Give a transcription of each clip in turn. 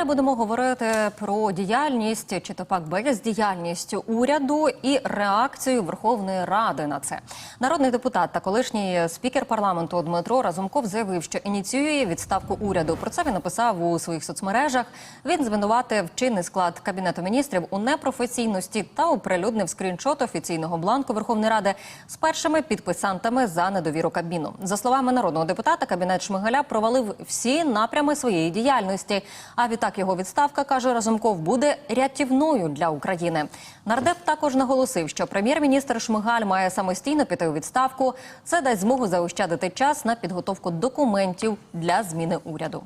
Далі будемо говорити про діяльність чи то пак бездіяльність уряду і реакцію Верховної Ради на це. Народний депутат та колишній спікер парламенту Дмитро Разумков заявив, що ініціює відставку уряду. Про це він написав у своїх соцмережах. Він звинуватив чинний склад кабінету міністрів у непрофесійності та оприлюднив скріншот офіційного бланку Верховної Ради з першими підписантами за недовіру Кабміну. За словами народного депутата, кабінет Шмигаля провалив всі напрями своєї діяльності. А відтак його відставка каже Разумков буде рятівною для України. Нардеп також наголосив, що прем'єр-міністр Шмигаль має самостійно піти у відставку. Це дасть змогу заощадити час на підготовку документів для зміни уряду.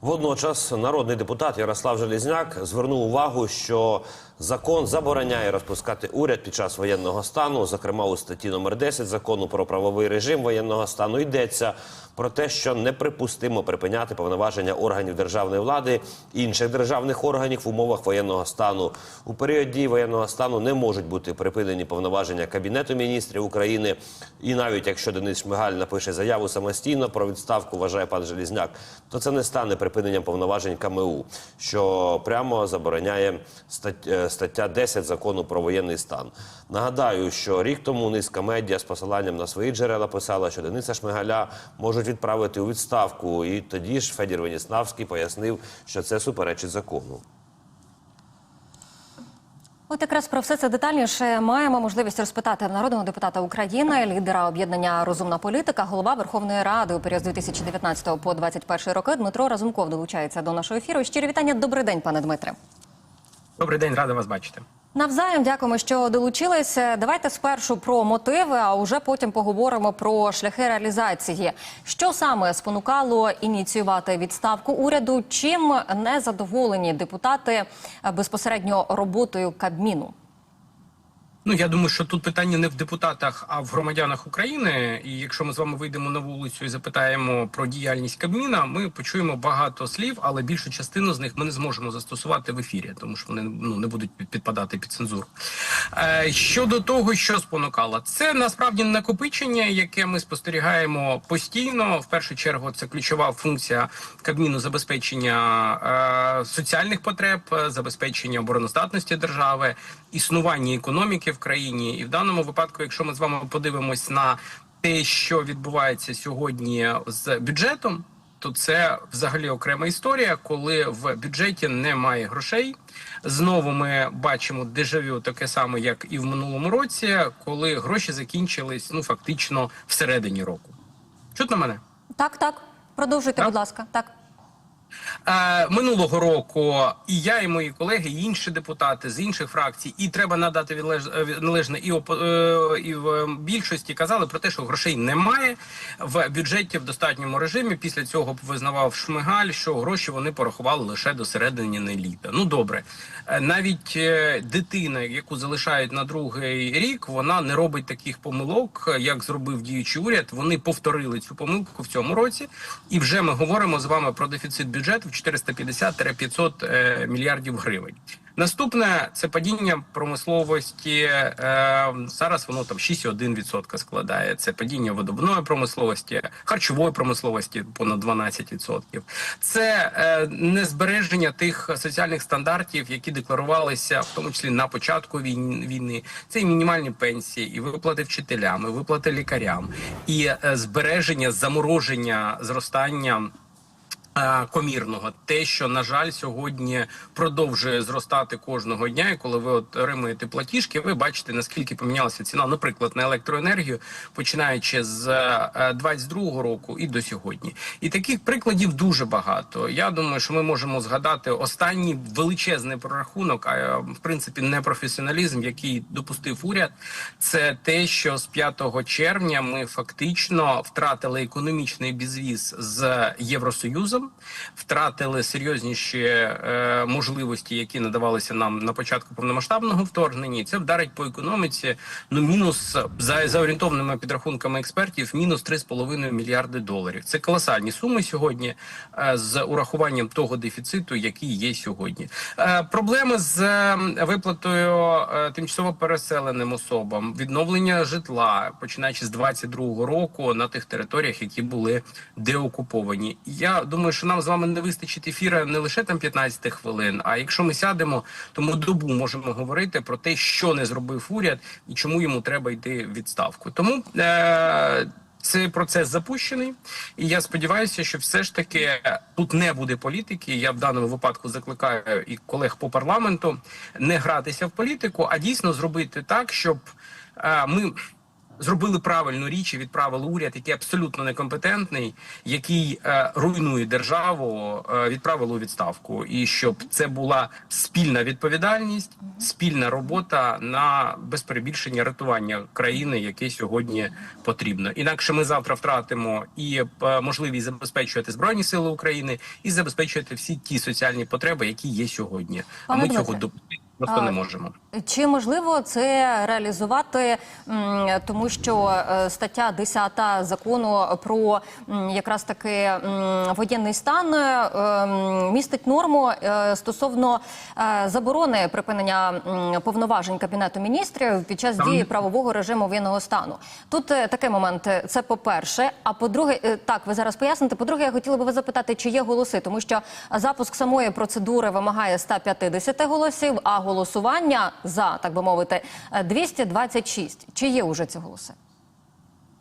Водночас народний депутат Ярослав Желізняк звернув увагу, що закон забороняє розпускати уряд під час воєнного стану. Зокрема, у статті номер 10 закону про правовий режим воєнного стану йдеться про те, що неприпустимо припиняти повноваження органів державної влади інших державних органів в умовах воєнного стану. У період дії воєнного стану не можуть бути припинені повноваження кабінету міністрів України. І навіть якщо Денис Шмигаль напише заяву самостійно про відставку, вважає пан Желізняк, то це не стане припиненням повноважень КМУ, що прямо забороняє стать- е, стаття 10 закону про воєнний стан. Нагадаю, що рік тому низка медіа з посиланням на свої джерела писала, що Дениса Шмигаля можуть відправити у відставку. І тоді ж Федір Веніславський пояснив, що це суперечить закону. От якраз про все це детальніше маємо можливість розпитати народного депутата України, лідера об'єднання Розумна політика, голова Верховної Ради у період з 2019 по 2021 роки. Дмитро Разумков долучається до нашого ефіру. Щирі вітання. Добрий день, пане Дмитре. Добрий день, рада вас бачити. Навзаєм дякуємо, що долучилися. Давайте спершу про мотиви, а вже потім поговоримо про шляхи реалізації. Що саме спонукало ініціювати відставку уряду? Чим не задоволені депутати е, безпосередньо роботою Кабміну? Ну я думаю, що тут питання не в депутатах, а в громадянах України. І якщо ми з вами вийдемо на вулицю і запитаємо про діяльність Кабміна, ми почуємо багато слів, але більшу частину з них ми не зможемо застосувати в ефірі, тому що вони ну не будуть під- підпадати під цензуру. Е, щодо того, що спонукало, це насправді накопичення, яке ми спостерігаємо постійно. В першу чергу, це ключова функція Кабміну забезпечення е, соціальних потреб, е, забезпечення обороноздатності держави, існування економіки в країні. І в даному випадку, якщо ми з вами подивимось на те, що відбувається сьогодні з бюджетом. То це взагалі окрема історія, коли в бюджеті немає грошей. Знову ми бачимо дежавю таке саме, як і в минулому році, коли гроші закінчились ну фактично всередині року. Чутно мене? Так, так. Продовжуйте, Так? будь ласка. Так. Е, минулого року і я, і мої колеги, і інші депутати з інших фракцій, і треба надати е, належне і, е, і в більшості казали про те, що грошей немає в бюджеті в достатньому режимі. Після цього визнавав Шмигаль, що гроші вони порахували лише до середини літа. Ну добре, навіть дитина, яку залишають на другий рік, вона не робить таких помилок, як зробив діючий уряд. Вони повторили цю помилку в цьому році, і вже ми говоримо з вами про дефіцит бюджету в 450-500 е, мільярдів гривень. Наступне це падіння промисловості. Е, зараз воно там 6,1% складає. Це падіння видобувної промисловості, харчової промисловості понад 12%. Це е, незбереження тих соціальних стандартів, які декларувалися в тому числі на початку війн- війни. Це і мінімальні пенсії, і виплати вчителям, і виплати лікарям, і збереження замороження зростання. Е, Комірного, те, що на жаль сьогодні продовжує зростати кожного дня, і коли ви отримуєте платіжки, ви бачите наскільки помінялася ціна, наприклад, на електроенергію, починаючи з е, 22-го року і до сьогодні. І таких прикладів дуже багато. Я думаю, що ми можемо згадати останній величезний прорахунок, а е, в принципі непрофесіоналізм, який допустив уряд, це те, що з 5 червня ми фактично втратили економічний безвіз з Євросоюзом, втратили серйозніші е, можливості, які надавалися нам на початку повномасштабного вторгнення. І це вдарить по економіці. Ну мінус за, за орієнтовними підрахунками експертів, мінус 3,5 мільярди доларів. Це колосальні суми сьогодні е, з урахуванням того дефіциту, який є сьогодні. Е, проблеми з е, виплатою е, тимчасово переселеним особам, відновлення житла, починаючи з 22-го року на тих територіях, які були деокуповані. Я думаю, що нам з вами не вистачить ефіра не лише там 15 хвилин. А якщо ми сядемо, то ми добу можемо говорити про те, що не зробив уряд і чому йому треба йти в відставку. Тому е- цей процес запущений, і я сподіваюся, що все ж таки тут не буде політики. Я в даному випадку закликаю і колег по парламенту не гратися в політику, а дійсно зробити так, щоб е, ми зробили правильну річ і відправили уряд, який абсолютно некомпетентний, який е, руйнує державу, е, відправили у відставку, і щоб це була спільна відповідальність, спільна робота на без перебільшення рятування країни, яке сьогодні потрібно. Інакше ми завтра втратимо і е, можливість забезпечувати збройні сили України і забезпечувати всі ті соціальні потреби, які є сьогодні. А ми цього допустити просто не можемо. Чи можливо це реалізувати, тому що е, стаття 10 закону про якраз таки воєнний стан е, містить норму е, стосовно заборони припинення повноважень кабінету міністрів під час дії правового режиму воєнного стану? Тут такий момент. Це по перше. А по-друге, так ви зараз поясните. По-друге, я хотіла би вас запитати, чи є голоси, тому що запуск самої процедури вимагає 150 голосів, а голосування за так би мовити е, 226. Чи є уже ці голоси?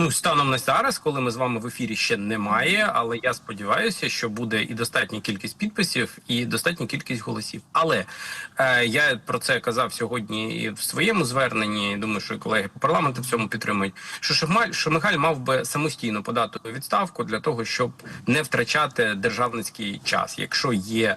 Ну, станом на зараз, коли ми з вами в ефірі ще немає, але я сподіваюся, що буде і достатня кількість підписів, і достатня кількість голосів. Але е, я про це казав сьогодні і в своєму зверненні. Думаю, що і колеги по парламенту в цьому підтримують. Що Шмигаль, Шмигаль мав би самостійно подати відставку для того, щоб не втрачати державницький час, якщо є е,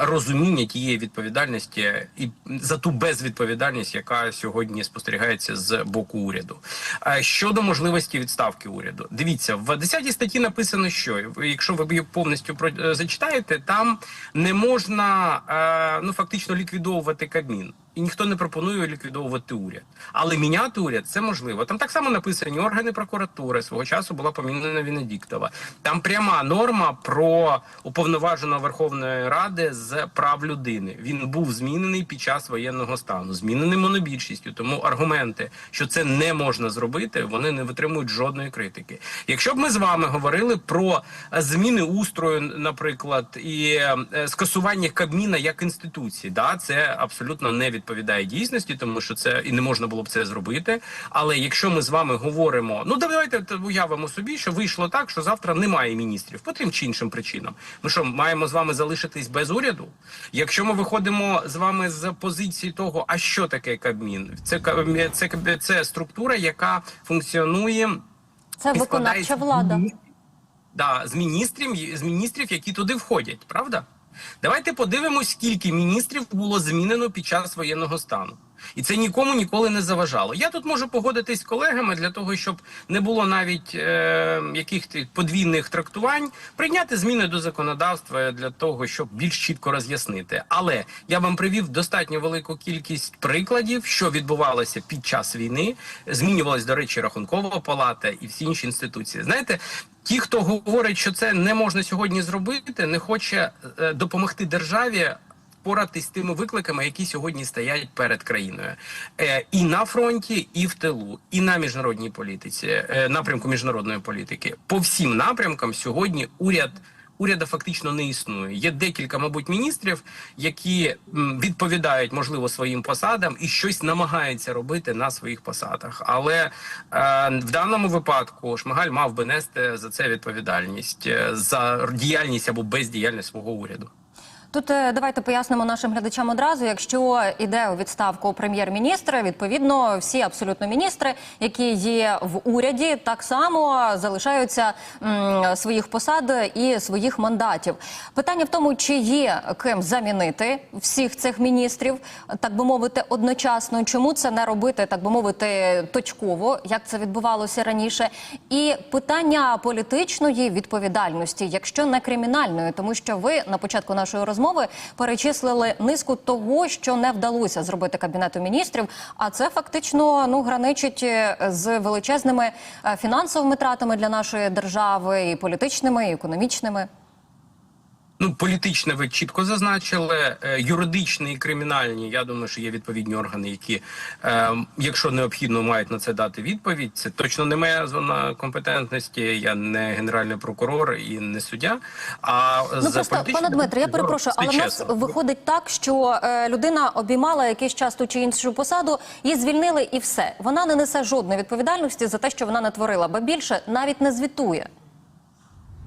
розуміння тієї відповідальності і за ту безвідповідальність, яка сьогодні спостерігається з боку уряду. Е, Щодо можливості відставки уряду, дивіться в 10 статті написано, що якщо ви її повністю е, зачитаєте, там не можна е, ну фактично ліквідовувати Кабмін. І ніхто не пропонує ліквідовувати уряд, але міняти уряд це можливо. Там так само написані органи прокуратури. Свого часу була помінена Венедіктова. Там пряма норма про уповноваженого Верховної Ради з прав людини. Він був змінений під час воєнного стану, змінений монобільшістю. Тому аргументи, що це не можна зробити, вони не витримують жодної критики. Якщо б ми з вами говорили про е, зміни устрою, наприклад, і е, скасування Кабміна як інституції, да, це абсолютно не відповідає дійсності, тому що це і не можна було б це зробити. Але якщо ми з вами говоримо, ну давайте уявимо собі, що вийшло так, що завтра немає міністрів по тим чи іншим причинам. Ми що маємо з вами залишитись без уряду? Якщо ми виходимо з вами з позиції того, а що таке Кабмін? Це це, це структура, яка функціонує. Це виконавча влада. Да, з міністрів, з міністрів, які туди входять, правда? Давайте подивимось, скільки міністрів було змінено під час воєнного стану. І це нікому ніколи не заважало. Я тут можу погодитись з колегами для того, щоб не було навіть е, яких подвійних трактувань, прийняти зміни до законодавства для того, щоб більш чітко роз'яснити. Але я вам привів достатньо велику кількість прикладів, що відбувалося під час війни. Змінювалась, до речі, рахункова палата і всі інші інституції. Знаєте, ті, хто говорить, що це не можна сьогодні зробити, не хоче е, допомогти державі. Поратись з тими викликами, які сьогодні стоять перед країною, е, і на фронті, і в тилу, і на міжнародній політиці, е, напрямку міжнародної політики. По всім напрямкам сьогодні уряд уряда фактично не існує. Є декілька, мабуть, міністрів, які відповідають можливо своїм посадам і щось намагаються робити на своїх посадах. Але е, в даному випадку Шмигаль мав би нести за це відповідальність е, за діяльність або бездіяльність свого уряду. Тут е, давайте пояснимо нашим глядачам одразу. Якщо йде у відставку прем'єр-міністр, відповідно всі абсолютно міністри, які є в уряді, так само залишаються своїх посад і своїх мандатів. Питання в тому, чи є ким замінити всіх цих міністрів, так би мовити, одночасно. Чому це не робити, так би мовити, точково, як це відбувалося раніше? І питання політичної відповідальності, якщо не кримінальної, тому що ви на початку нашої розмови перечислили низку того, що не вдалося зробити кабінету міністрів. А це фактично ну граничить е, з величезними е, фінансовими тратами для нашої держави, і політичними, і економічними. Ну, політичне ви чітко зазначили. Е, Юридичні і кримінальні. Я думаю, що є відповідні органи, які, е, якщо необхідно, мають на це дати відповідь. Це точно не моя зона компетентності. Я не генеральний прокурор і не суддя. А Ну за просто пане Дмитре, я перепрошую, це але в нас виходить так, що е, людина обіймала якийсь час ту чи іншу посаду, її звільнили, і все. Вона не несе жодної відповідальності за те, що вона натворила, ба більше навіть не звітує.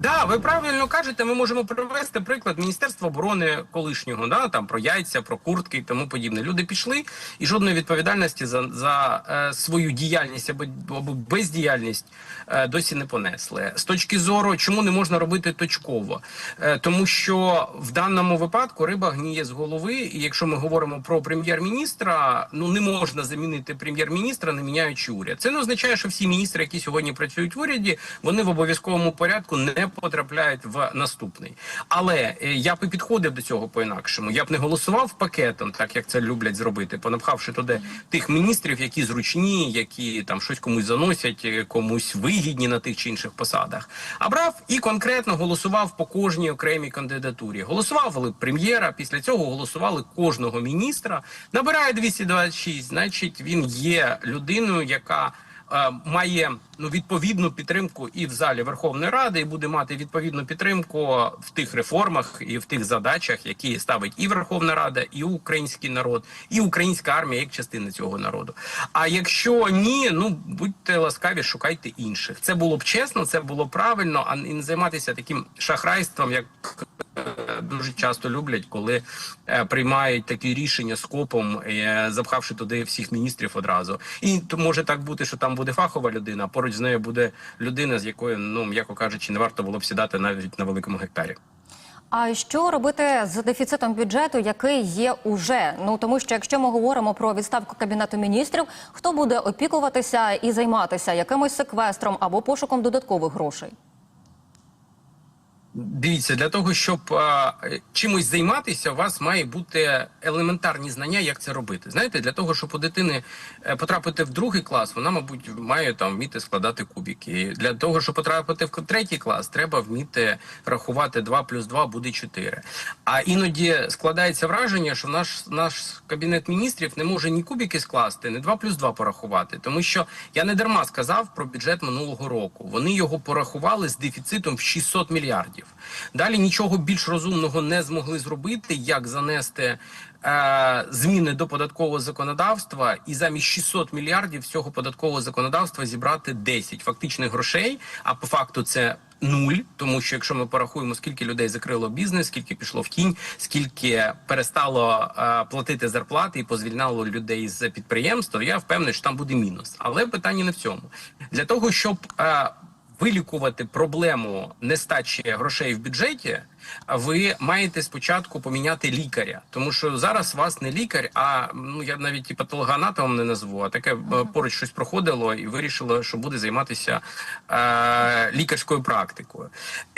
Да, ви правильно кажете. Ми можемо привести приклад Міністерства оборони колишнього, да там про яйця, про куртки і тому подібне. Люди пішли і жодної відповідальності за, за е, свою діяльність або, або бездіяльність е, досі не понесли. З точки зору, чому не можна робити точково, е, тому що в даному випадку риба гніє з голови. І якщо ми говоримо про прем'єр-міністра, ну не можна замінити прем'єр-міністра, не міняючи уряд. Це не означає, що всі міністри, які сьогодні працюють в уряді, вони в обов'язковому порядку не потрапляють в наступний. Але е, я б і підходив до цього по-інакшому. Я б не голосував пакетом, так як це люблять зробити, понапхавши туди тих міністрів, які зручні, які там щось комусь заносять, е, комусь вигідні на тих чи інших посадах. А брав і конкретно голосував по кожній окремій кандидатурі. Голосували прем'єра. Після цього голосували кожного міністра. Набирає 226, значить він є людиною, яка має ну відповідну підтримку і в залі Верховної Ради, і буде мати відповідну підтримку в тих реформах і в тих задачах, які ставить і Верховна Рада, і український народ, і українська армія як частина цього народу. А якщо ні, ну будьте ласкаві, шукайте інших. Це було б чесно, це було правильно, а не займатися таким шахрайством, як е, дуже часто люблять, коли е, приймають такі рішення скопом, е, запхавши туди всіх міністрів одразу. І то може так бути, що там буде фахова людина, поруч з нею буде людина, з якою, ну м'яко кажучи, не варто було б сідати навіть на великому гектарі. А що робити з дефіцитом бюджету, який є уже? Ну тому що якщо ми говоримо про відставку кабінету міністрів, хто буде опікуватися і займатися якимось секвестром або пошуком додаткових грошей? Дивіться, для того, щоб а, чимось займатися, у вас має бути елементарні знання, як це робити. Знаєте, для того, щоб у дитини е, потрапити в другий клас, вона, мабуть, має там вміти складати кубики. Для того, щоб потрапити в третій клас, треба вміти рахувати 2 плюс 2 буде 4. А іноді складається враження, що наш наш кабінет міністрів не може ні кубики скласти, ні 2 плюс 2 порахувати. Тому що я не дарма сказав про бюджет минулого року. Вони його порахували з дефіцитом в 600 мільярдів. Далі нічого більш розумного не змогли зробити, як занести е, зміни до податкового законодавства і замість 600 мільярдів цього податкового законодавства зібрати 10 фактичних грошей. А по факту це нуль, тому що якщо ми порахуємо, скільки людей закрило бізнес, скільки пішло в тінь, скільки перестало е, платити зарплати і позвільнало людей з підприємства, я впевнений, що там буде мінус. Але питання не в цьому для того, щоб е, вилікувати проблему нестачі грошей в бюджеті, ви маєте спочатку поміняти лікаря, тому що зараз вас не лікар, а ну я навіть і патологоанатомом не назву, а таке е, поруч щось проходило і вирішило, що буде займатися е, лікарською практикою.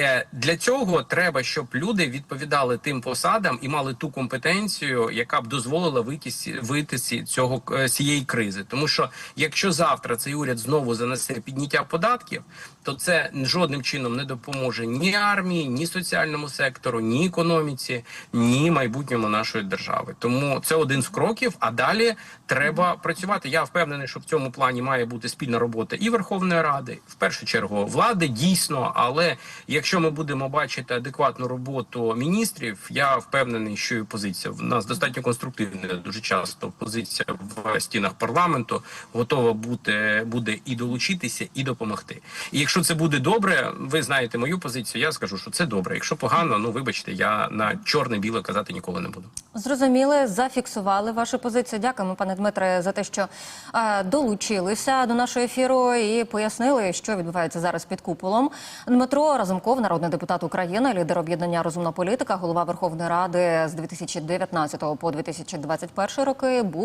Е, для цього треба, щоб люди відповідали тим посадам і мали ту компетенцію, яка б дозволила вийти з- вийти цього е, цієї кризи. Тому що якщо завтра цей уряд знову занесе підняття податків, то це жодним чином не допоможе ні армії, ні соціальному сектору, ні економіці, ні майбутньому нашої держави. Тому це один з кроків. А далі треба працювати. Я впевнений, що в цьому плані має бути спільна робота і Верховної Ради, в першу чергу влади дійсно. Але якщо ми будемо бачити адекватну роботу міністрів, я впевнений, що і позиція в нас достатньо конструктивна. Дуже часто позиція в стінах парламенту готова бути буде і долучитися, і допомогти. І якщо це буде добре, ви знаєте мою позицію. Я скажу, що це добре. Якщо погано, ну вибачте, я на чорне-біле казати ніколи не буду. Зрозуміли, зафіксували вашу позицію. Дякуємо, пане Дмитре, за те, що е, долучилися до нашого ефіру і пояснили, що відбувається зараз під куполом. Дмитро Разумков, народний депутат України, лідер об'єднання Розумна політика, голова Верховної Ради з 2019 по 2021 роки, був